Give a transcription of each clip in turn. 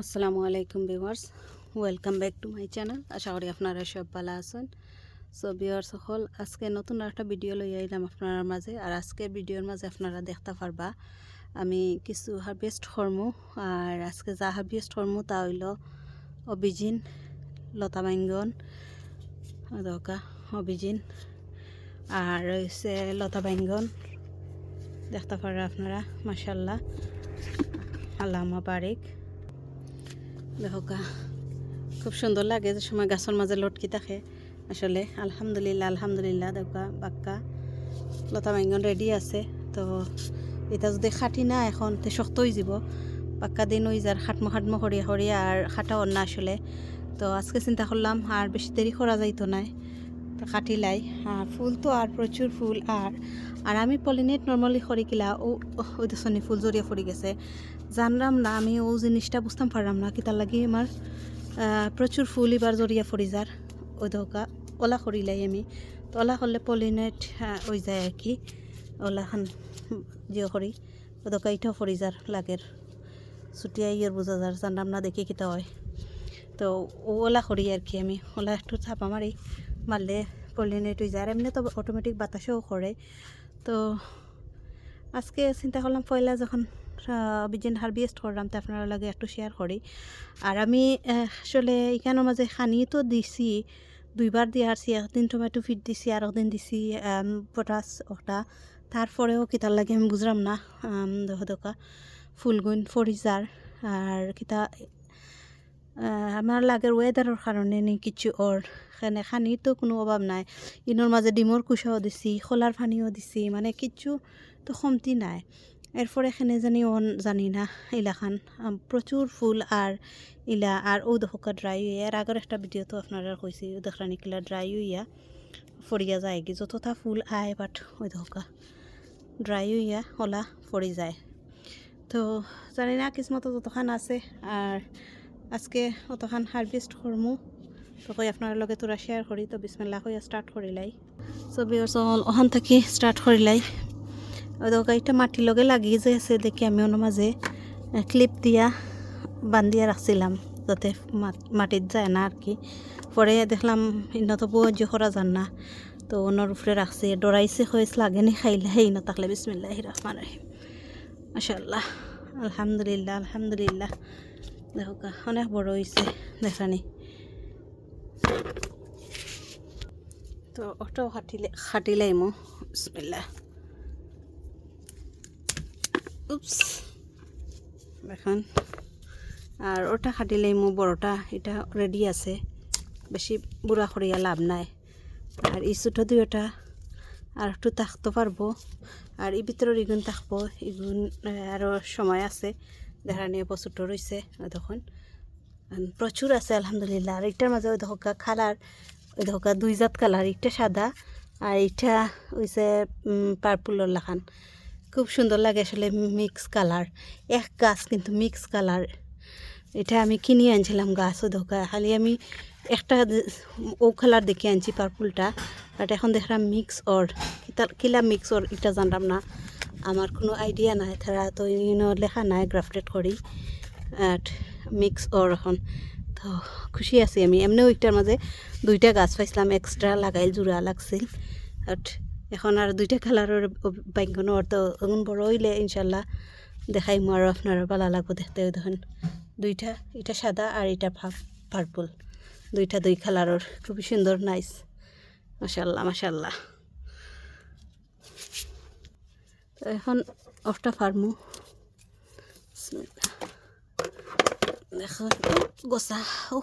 আসসালামু আলাইকুম viewers, welcome back to my channel. আশা করি আপনারা সব ভালো আছেন। সো ভিউয়ার্স, সকল, আজকে নতুন একটা ভিডিও লই আইলাম আপনার মাঝে। আর আজকে ভিডিওর মাঝে আপনারা দেখতে পারবা, আমি কিছু হারভেস্ট করমু। আর আজকে যা হারভেস্ট করমু তা হইল অভিজিন লতা বাইঙ্গন দরকা অভিজিন আর রয়েছে লতা বাইঙ্গন দেখতে পারা আপনারা মাসাল্লাহ আল্লাহ বারিক দেখোকা খুব সুন্দর লাগে যে সময় গাছের মাঝে লটকি থাকে। আসলে আলহামদুলিল্লাহ আলহামদুলিল্লাহ, দেখা বাক্কা। লতা বাইঙ্গন রেডি আছে। তো এটা যদি খাটি না এখন, তে শক্ত হয়ে যাব। পাক্কা দিন ওই যার খাটমো খাটমো হরিয়া হরিয়া আর খাটা অন্য আসলে। তো আজকে চিন্তা করলাম, আর বেশি দেরি করা যাইতো নাই। তো কাটি লাই আর ফুল তো আর প্রচুর ফুল আর আর আমি পলিনেট নর্মালি করি কিলা, ও ওই ফুল জড়িয়ে পড়ে গেছে। জানলাম না, আমি ও জিনিসটা বুঝতাম পারলাম না কি তার লাগি আমার প্রচুর ফুল এবার জড়িয়ে পড়ি যার ওই ধোকা ওলা করিলাই আমি। তো ওলা করলে পলিনেট ওই যায় আর কি। ওলাখান জিও করি ওই ধোকা ইটাও পড়ি যার লাগের ছুটিয়াই ইয়ের বোঝা যার জানলাম না দেখি কিতা হয়। তো ও ওলা করি আর কি আমি। ওলা একটু ছাপা মারি মারলে পলিনেট হয়ে যায়। আর এমনি তো অটোমেটিক বাতাসেও করে। তো আজকে চিন্তা করলাম, পয়লা যখন অভিযান হারভেস্ট করলাম, তো আপনারা লাগে একটু শেয়ার করি। আর আমি আসলে এখানের মাঝে খানি তো দিছি, দুইবার দিয়ে আসছি, একদিন টমেটো ফিট দিছি, আর একদিন দিছি পটাস ওটা। তারপরেও কিতার লাগে আমি বুঝলাম না দেখা ফুলগুন, ফরিজার, আর কিতা আমার লাগের ওয়েদারের কারণে নি কিছু ওর এখানে খানির তো কোনো অভাব নাই। ইনোর মাঝে ডিমর কুচাও দিছি খোলার পানিও দিছি মানে কিছু তো কমতি নাই। এরপর এখানে জানি অন জানি না ইলাখান আম, প্রচুর ফুল আর ইলা আর ও দহকা ড্রাই এর আগের একটা ভিডিও তো আপনারা কইছি ও দেখলানি কিলা ড্রাই হইয়া ফরিয়া যায় কি যতটা ফুল আয় বাট ওই দহকা ড্রাই হইয়া ওলা ফরি যায়। তো জানি না কিসমত যতখান আছে আর আজকে অতখান হারভেস্ট করমু। তো কই আপনার লগে তোরা শেয়ার করি। তো বিসমিল্লাহ কইয়া স্টার্ট করিলাই। ছবি অল ওখান থেকে স্টার্ট করিলাই। গাড়িটা মাটির লগে লাগিয়ে যে আছে, দেখি আমি ওর মাঝে ক্লিপ দিয়া বান্ধিয়া রাখছিলাম, যাতে মাটিত যায় না আর কি। পরে দেখলাম ইনত বজ্য করা যান না। তো ওনার উপরে রাখছে। ডরাইছে হয়েছে লাগেনি খাইলে, হেই না থাকলে বিসমিল্লাহ রহমান রহিম। মাশাল্লাহ আলহামদুলিল্লাহ আলহামদুলিল্লাহ। দেখো, অনেক বড় হয়েছে দেখানি। তো ওটাও খাটিলে খাটিলাই মো বিসমিল্লাহ উপস এখন আর ওটা খাটিলেই মো বড়টা, এটা রেডি আছে। বেশি বুড়া করিয়া লাভ নাই। আর এই ছোটো দুইটা আর একটু থাকতে পারব। আর এই ভিতরের ইগুন থাকব ইগুন আরও সময় আছে। দেখা নিয়ে ছোটো রয়েছে তখন প্রচুর আছে, আলহামদুলিল্লাহ। আর এটার মাঝে ওই দেখো কালার ওই দেখো দুই জাত কালার একটা সাদা আর এটা হইছে পার্পুলর লাখান। খুব সুন্দর লাগে আসলে মিক্স কালার এক গাছ কিন্তু মিক্স কালার এটা আমি কিনে আনছিলাম গাছ, ও ধোকা খালি আমি একটা ও কালার দেখে আনছি পার্পুলটা বাট এখন দেখলাম মিক্স ওর কিলা মিক্স ওর এটা জানলাম না। আমার কোনো আইডিয়া নাই, তারা তো লেখা নাই গ্রাফটেড করি আর মিক্স ওর এখন তো খুশি আছি আমি। এমনিও একটার মাঝে দুইটা গাছ পাইছিলাম এক্সট্রা লাগাই জোড়া লাগছিল বাট এখন আর দুইটা কালারের বাইকগুলো তো এখন বড় হইলে ইনশাল্লাহ দেখাইমু আর আপনারা ভালো লাগবো দেখতে দেখুন। দুইটা, এটা সাদা আর এটা পার্পল দুইটা দুই কালারের খুবই সুন্দর নাইস মাশাল্লাহ মাশাল্লাহ। তো এখন অফটা ফার্মু। দেখুন গোসা ও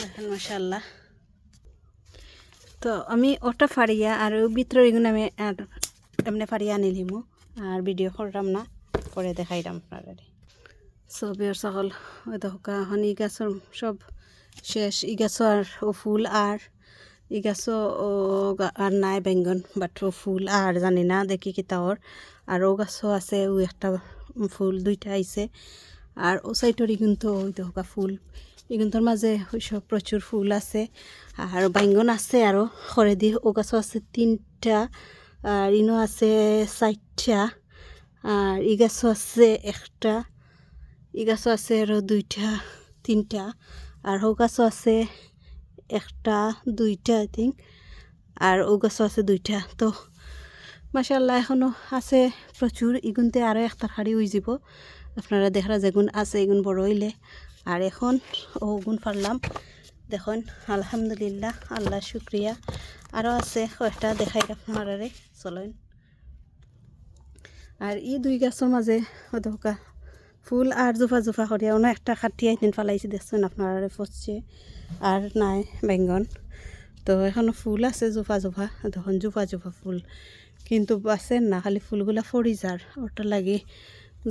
দেখেন মাশাল্লাহ তো আমি ওটা ফাড়িয়া আর ওই ভিতরে এগুলো আমি আর এমনি ফাড়িয়া আনিলিমু আর ভিডিও করলাম না, পরে দেখাইলাম আপনারা সবের সকল, ওই দেখা এখন ই গাছের সব শেষ। ই গাছও আর ও ফুল আর ই গাছও আর নাই বেঙ্গন বাট ফুল, আর জানি না দেখি কিতা ওর। আর ও গাছও আছে, ও একটা ফুল, দুইটা আইছে। আর ও সাইডর কিন্তু ওই দেখা ফুল। এগুলোর মাঝে সব প্রচুর ফুল আছে। আর বাইঙ্গন আছে আরও খরে দি, ও গাছও আছে তিনটা, আর ইনো আছে চারটা, আর ই গাছও আছে একটা ই গাছও আছে আরও দুইটা, তিনটা। আর ও গাছও আছে একটা, দুইটা আই থিঙ্ক আর ও গাছও আছে দুইটা। তো মাসাল্লাহ এখনও আছে প্রচুর। ইগুনতে আরও একটা হাড়ি হয়ে যাব। আপনারা দেখা যেগুন আছে, এগুন বড় হইলে। আর এখন ও গুণ পারলাম দেখুন, আলহামদুলিল্লাহ, আল্লাহ শুক্রিয়া। আরও আছে কয়েকটা দেখাই আপনারা চলেন। আর ই দুই গাছের মাঝে ফুল আর জোফা জোফা করিয়া অনেক একটা খাটি আইন ফালাইছে, দেখছেন আপনারা পচছে আর নাই বেঙ্গন তো এখন ফুল আছে জোফা জোফা, তখন জোফা জোফা ফুল। কিন্তু বাঁচেন না, খালি ফুলগুলা ফরি যার, ওটা লাগে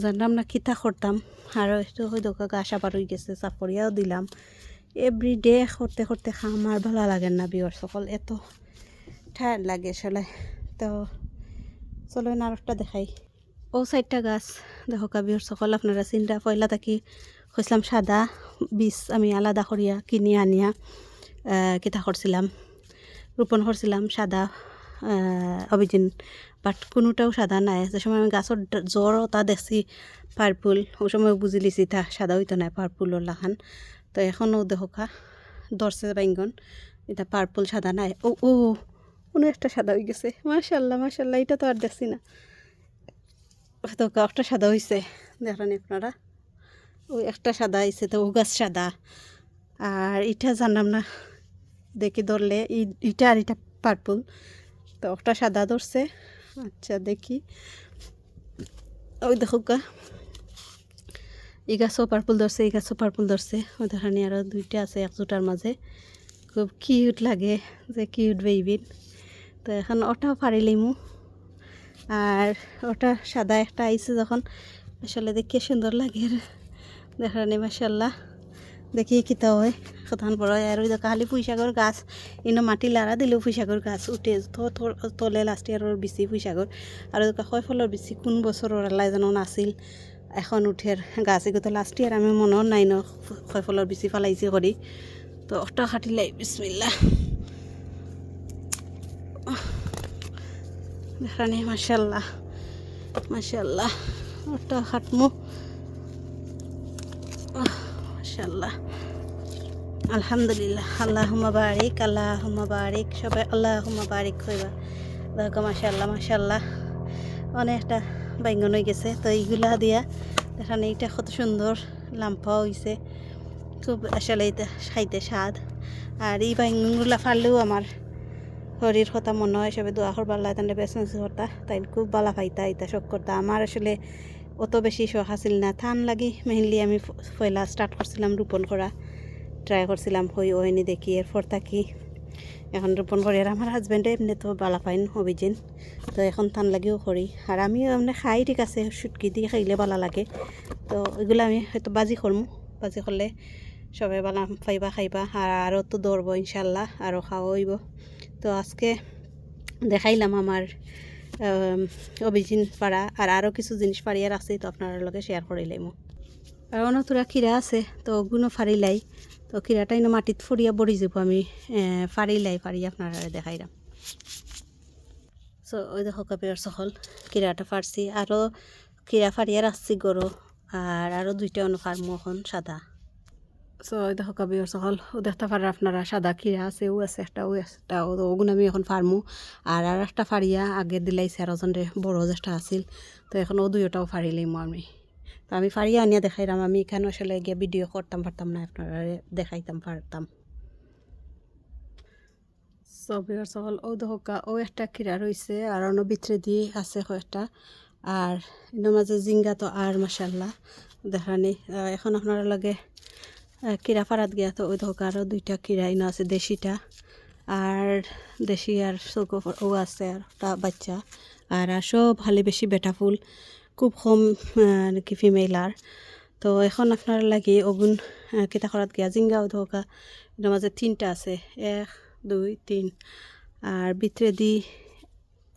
জানলাম না কিতা করতাম। আর একটু হয়তো গাছ আবার হয়ে গেছে চাপড়িয়াও দিলাম। এভরি ডে করতে করতে খাম আর ভালো লাগে না বিয়র সকল, এত ঠায়ার লাগে আসলে তো চলো আর একটা দেখাই। ও সাইডটা গাছ, দেখো বিয়র সকল, আপনারা চিন্তা, পয়লা থাকি কইসলাম সাদা বীজ আমি আলাদা করিয়া কিনি আনিয়া কিতা করছিলাম, রোপণ করছিলাম সাদা অভিজিন বাট কোনোটাও সাদা নাই। যে সময় আমি গাছর জ্বর তা দেখছি পার্পুল ওই সময় বুঝি লিছি তা সাদা হইতো নাই পার্পুলর লাখান। তো এখনও দেখা দর্শে বাইঙ্গন এটা পার্পল সাদা নাই। ও ও, কোনো একটা সাদা হয়ে গেছে। মাশাল্লাহ মাশাল্লাহ এটা তো আর দেখছি না। তো একটা সাদা হয়েছে দেখেন আপনারা। ওই একটা সাদা হয়েছে তো ও গাছ সাদা। আর এটা জানলাম না, দেখি ধরলে ইটা আর এটা পার্পল তো একটা সাদা ধরছে আচ্ছা দেখি। ওই দেখো গা, এই গাছও পার্পল ধরছে, এই গাছও পার্পল ধরছে। ওই দেখানি আরও দুইটা আছে এক একজোটার মাঝে। খুব কিউট লাগে যে কিউট বেইবিন তো এখন ওটাও পারিলিমু আর ওটা সাদা একটা আইছে যখন, আসলে দেখে সুন্দর লাগে। দেখানি মাসাল্লাহ দেখি কিতা হয়। কথান বড় আর ওই দেখা খালি পুঁইশাগর গাছ, ইনো মাটি লাড়া দিলেও পুঁইশাগর গাছ, উঠে তলে লাস্ট ইয়ারের বেশি পুঁইশাগর আর কয় ফলের বেশি কোন বছরের আল্লাহ যেন নাছিল। এখন উঠের গাছ এগুলো লাস্ট ইয়ার আমি মনেও নাই ন, কয় ফলের বেশি ফালাইছি করি তো অটা খাটিলাই বিসমিল্লা দেখানি মাসাল্লাহ মাসাল্লাহ ওটা খাটমু। মাসাল্লাহ আলহামদুলিল্লাহ আল্লাহ বারিক আল্লাহ বারিক, সবাই আল্লাহ বারিক হইবা। দেখো মাসাল্লাহ মাসাল্লাহ অনেকটা বাইঙ্গন হয়ে গেছে, তো এইগুলা দিয়া দেখান এইটা কত সুন্দর লাম্পা হয়েছে খুব আসলে এটা খাইতে স্বাদ। আর এই বাইঙ্গনগুলা ফারলেও আমার শরীর কথা মনে হয়, সবে দোয়া করবার লাগে বেসমেসি করতা তাই খুব বালা পাইতা এটা শখ করতা। আমার আসলে অত বেশি শখ আছিল না। থান লাগি মেইনলি আমি পয়লা স্টার্ট করছিলাম রোপণ করা ট্রাই করছিলাম হই ওইনি দেখি, এরপর থাকি। এখন রোপণ করি আর আমার হাজব্যান্ডে এমনি তো বালা পাইন অভিজিন তো এখন থান লাগিও করি। আর আমিও এমনি খাই, ঠিক আছে সুটকি দিয়ে খাইলে বালা লাগে। তো এগুলো আমি হয়তো বাজি করমু। বাজি করলে সবাই বালা পাইবা, খাইবা। আর আরও তো দৌড়বো ইনশাল্লাহ, আরও খাওয়া হইব। তো আজকে দেখাইলাম আমার অভিজিন পাড়া আর আরও কিছু জিনিস পাড়িয়ার আছে তো আপনার লগে শেয়ার করিলাম আর অনতুরা খিরা আছে, তো ওগুলো ফারিলাই তো খিরাটা ইনো মাটিত ফরিয়া বড়ি যাব আমি ফারিলাই ফারি আপনারা দেখাইলাম সো ওই দেখো কাপের সকল কিরাটা ফারছি আরও কিরা ফারিয়া রাখছি গরু, আর আরও দুইটা অন্য ফার্মু এখন, সাদা। সো দেখো কাবির সকল ও দেখতে পারে আপনারা সাদা কিরা আছে, ও আছে, একটা ও একটা ওগুন আমি এখন ফার্মু আর আর একটা ফারিয়া আগে দিলাইছে আর ওজনরে বড় যেটা আছিল। তো এখন ও দুইটাও ফারিলাম আমি। তো আমি ফারিয়া আনিয়া দেখাইলাম আমি এখানে আসলে গিয়ে ভিডিও করতাম পারতাম না আপনারা দেখাইতাম পারতাম সবির সকল ও দহকা ও একটা কিরা রয়েছে আর অন্য ভিতরে দিয়ে আছে কয়েকটা আর এর মাঝে জিঙ্গা তো আর মাসাল্লাহ দেখানি এখন আপনারা লাগে কিরা ফারাত গিয়া তো ওই দহকা আরও দুইটা কিরা ইনো আছে, দেশিটা। আর দেশি আর চৌকো ও আছে আর বাচ্চা। আর সব ভালে বেশি বেটা ফুল, খুব কম আর কি ফিমেল আর। তো এখন আপনার লাগে ওগুন কিতা করাত গিয়া জিঙ্গাও ধোকা, এটার মাঝে তিনটা আছে, এক, দুই, তিন। আর ভিতরে দি,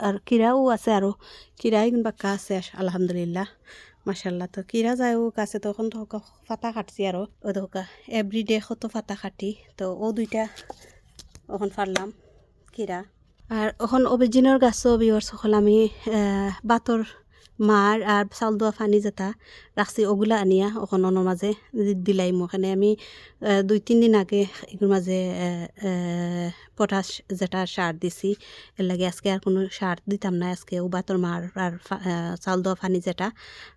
আর কিরাও আছে আরও কিরাই বাক্কা আছে আলহামদুলিল্লাহ। মাসাল্লাহ তো কিরা যায় ও কাছে তখন তো ফাটা কাটছি আরও ও ধোকা এভরিডে কত ফাতা কাটি, তো ও দুইটা ওখান ফারলাম কিরা আর ওখান অভিজিনের গাছও বিয়র সকল আমি বাতর মার আর চাউল দোয়া ফানি যেটা রাখছি ওগুলা আনিয়া অকণনৰ মাঝে দি- দিলাইম ওখানে আমি দুই তিন দিন আগে এগুলোর মাঝে পটাশ যেটা সার দিছি। এর লাগে আজকে আর কোনো সার দিতাম না আজকে উবাতর মার আর চাউল দোয়া ফানি যেটা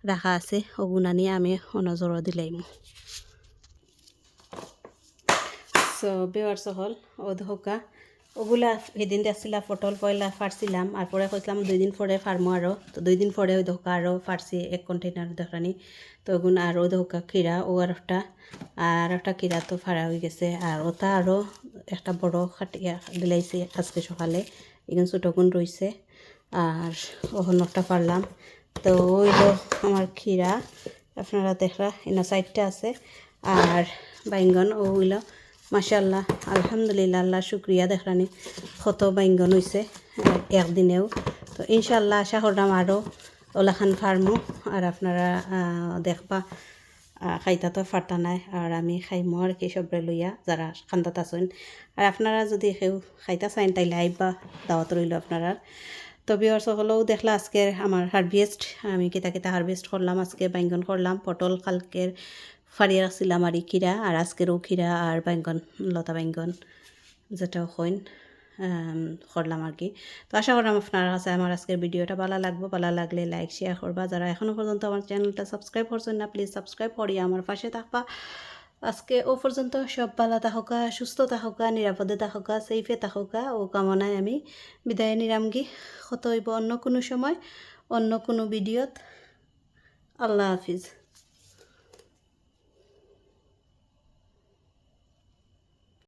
রাখা আছে। ওগুলা নিয়ে আমি অনজর দিলাইম সো বেওয়ার্স হল ও ধোকা ওগুলা সেদিন আসছিলা পটল পয়লা ফাড়ছিলাম আর পরে কইছিলাম দুই দিন পরে ফার্মো আরও তো দুই দিন পরে ওই ধোকা আরও ফাড়ছি এক কন্টেনার দেখানি তো ওগুন আর ও ধোকা খিরা ও আর একটা আর একটা কিরা তো ফাড়া হয়ে গেছে। আর ওটা আরও একটা বড় খাটিয়া দিলাইছে আজকে সকালে। এখানে ছোটগুন রইছে আর ওখান একটা পারলাম তো ওইলো আমার খিরা আপনারা দেখরা এনা সাইডটা আছে। আর বাইঙ্গন ও হইল মাশাল্লাহ আলহামদুলিল্লাহ আল্লাহ শুক্রিয়া দেখরানি কত বাইঙ্গন হয়েছে একদিনেও। তো ইনশাল্লাহ আশা করলাম আরও ওলাখান ফার্মু, আর আপনারা দেখবা খাইতা তো ফাটা নাই, আর আমি খাইমো আর কি সবরে লইয়া, যারা খান্দাত আছেন। আর আপনারা যদি কেউ খাইতা চাইন, তাইলে আইবা, দাওয়াত রইল আপনারা। তো বিয়ার সকলেও দেখলা আজকের আমার হারভেস্ট আমি কেতা কেতা হারভেস্ট করলাম, আজকে বাইঙ্গন করলাম, পটল, কালকের ফাড়িয়ে রাখছিলাম আর খিরা আর আজকেরও খিরা আর বাইঙ্গন লতা বাইঙ্গন যেটাও হইন করলাম আর কি তো আশা করলাম আপনার কাছে আমার আজকের ভিডিওটা ভালো লাগবে। ভালো লাগলে লাইক শেয়ার করবা যারা এখনও পর্যন্ত আমার চ্যানেলটা সাবস্ক্রাইব করছেন না প্লিজ সাবস্ক্রাইব করিয়া আমার পাশে থাকবা। আজকে ও পর্যন্ত সব ভালো থাকা সুস্থ থাকা নিরাপদে থাকা সেফে থাকা ও কামনায় আমি বিদায় নিরামগি কত হইব অন্য কোনো সময়, অন্য কোনো ভিডিওত আল্লাহ হাফিজ।